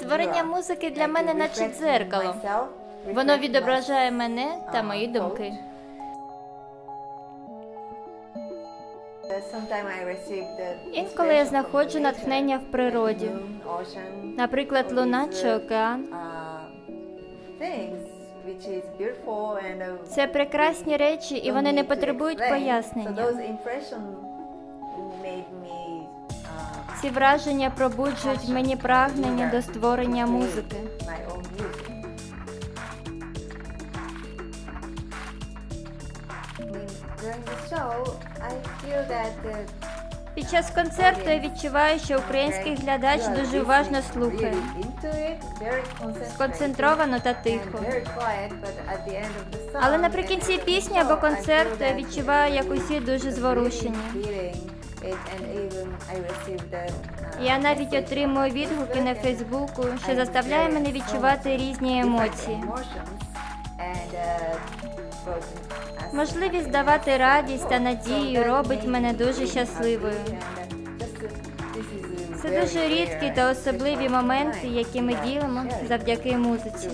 Створення музики для мене наче дзеркало. Воно відображає мене та мої думки. Інколи я знаходжу натхнення в природі, наприклад, луна чи океан. Це прекрасні речі, і вони не потребують пояснення. Ці враження пробуджують мені прагнення до створення музики. Під час концерту я відчуваю, що український глядач дуже уважно слухає, сконцентровано та тихо. Але наприкінці пісні або концерту я відчуваю, як усі дуже зворушені. Я навіть отримую відгуки на Фейсбуку, що заставляє мене відчувати різні емоції. Можливість давати радість та надію робить мене дуже щасливою. Це дуже рідкі та особливі моменти, які ми ділимо завдяки музиці.